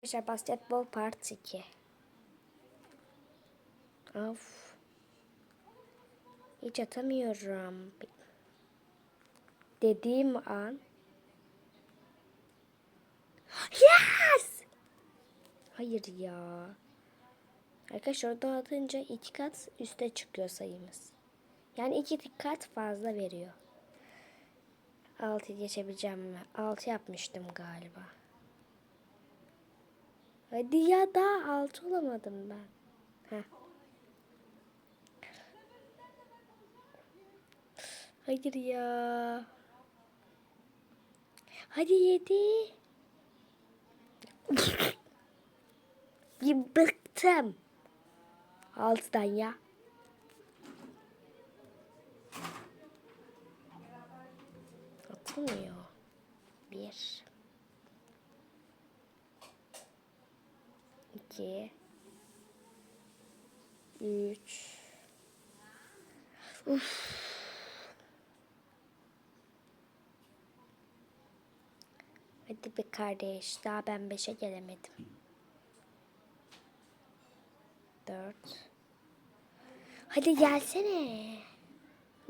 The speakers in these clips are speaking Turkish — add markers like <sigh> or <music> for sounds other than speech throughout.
Arkadaşlar basketbol part 2. Of. Hiç atamıyorum. Dediğim an. Yes! Hayır ya. Arkadaşlar oradan atınca iki kat üste çıkıyor sayımız. Yani iki kat fazla veriyor. Altı geçebileceğim mi? Altı yapmıştım galiba. Hadi ya daha altı olamadım ben. Heh. Hayır ya. Hadi yedi. <laughs> Bir bıktım. Altıdan ya. Atılmıyor. Bir. İki. Üç. Uf. Hadi bir kardeş. Daha ben beşe gelemedim. Dört. Hadi gelsene.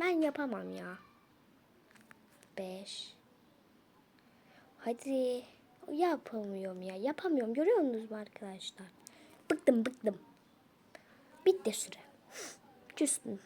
Ben yapamam ya. Beş. Hadi. Yapamıyorum ya. Yapamıyorum. Görüyor musunuz mu arkadaşlar? Bıktım bıktım. Bitti süre. Küstüm.